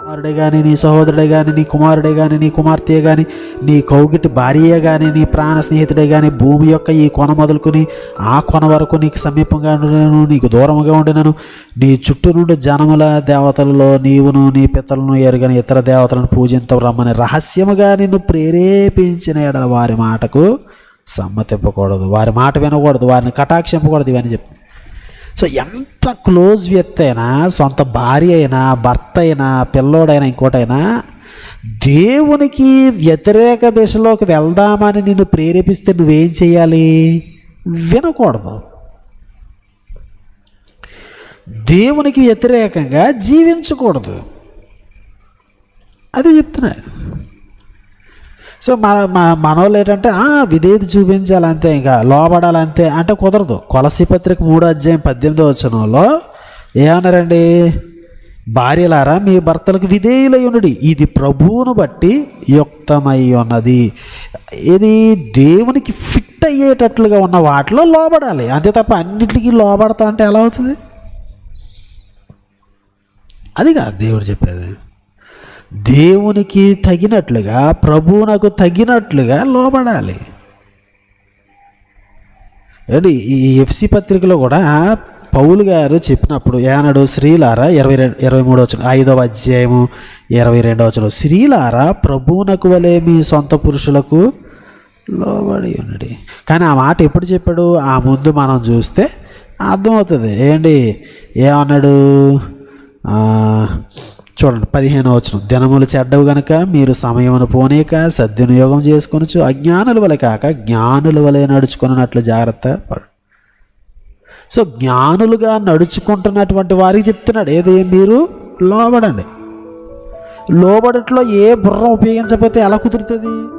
కుమారుడే కానీ నీ సహోదరుడే కానీ నీ కుమారుడే కానీ నీ కుమార్తె కానీ నీ కౌగిటి భార్యే కానీ నీ ప్రాణ స్నేహితుడే కానీ భూమి యొక్క ఈ కొన మొదలుకొని ఆ కొన వరకు నీకు సమీపంగా ఉండినను నీకు దూరముగా ఉండినను నీ చుట్టూ నుండి జనముల దేవతలలో నీవును నీ పితలను ఎరుగని ఇతర దేవతలను పూజించవు రమ్మని రహస్యముగా నిన్ను ప్రేరేపించిన ఎడల వారి మాటకు సమ్మతింపకూడదు. వారి మాట వినకూడదు. వారిని కటాక్షింపకూడదు ఇవన్నీ చెప్పి. సో ఎంత క్లోజ్ వ్యక్తి అయినా సొంత భార్య అయినా భర్త అయినా పిల్లోడైనా ఇంకోటైనా దేవునికి వ్యతిరేక దిశలోకి వెళ్దామని నిన్ను ప్రేరేపిస్తే నువ్వేం చేయాలి? వినకూడదు. దేవునికి వ్యతిరేకంగా జీవించకూడదు. అది చెప్తున్నాను సో మన మన మనోళ్ళు ఏంటంటే విధేయత చూపించాలి అంతే ఇంకా లోబడాలి అంతే అంటే కుదరదు. కొలసి పత్రిక మూడో అధ్యాయం పద్దెనిమిదో వచనంలో ఏమన్నారండి భార్యలారా మీ భర్తలకు విధేయులై ఉన్నది ఇది ప్రభువును బట్టి యుక్తమై ఉన్నది. ఇది దేవునికి ఫిట్ అయ్యేటట్లుగా ఉన్న వాటిలో లోబడాలి. అంతే తప్ప అన్నిటికీ లోబడతా అంటే ఎలా అవుతుంది? అది కాదు దేవుడు చెప్పేది. దేవునికి తగినట్లుగా ప్రభువునకు తగినట్లుగా లోబడాలి. అంటే ఈ ఎఫ్సి పత్రికలో కూడా పౌలు గారు చెప్పినప్పుడు ఏనాడు శ్రీలారా ఇరవై రెండు ఇరవై మూడు వచ్చిన ఐదవ అధ్యాయము ఇరవై రెండవ వచ్చిన శ్రీలారా ప్రభువునకు వలె మీ సొంత పురుషులకు లోబడి ఉన్నది. కానీ ఆ మాట ఎప్పుడు చెప్పాడు? ఆ ముందు మనం చూస్తే అర్థమవుతుంది. ఏంటి? ఏమన్నాడు? చూడండి పదిహేను వచ్చిన దినములు చెడ్డవు గనక మీరు సమయమును పోనీక సద్వినియోగం చేసుకొనొచ్చు అజ్ఞానుల వలె కాక జ్ఞానుల వలె నడుచుకున్నట్లు జాగ్రత్త పడు. సో జ్ఞానులుగా నడుచుకుంటున్నటువంటి వారికి చెప్తున్నాడు ఏది మీరు? లోబడండి. లోబడట్లో ఏ బుర్ర ఉపయోగించకపోతే ఎలా కుదురుతుంది?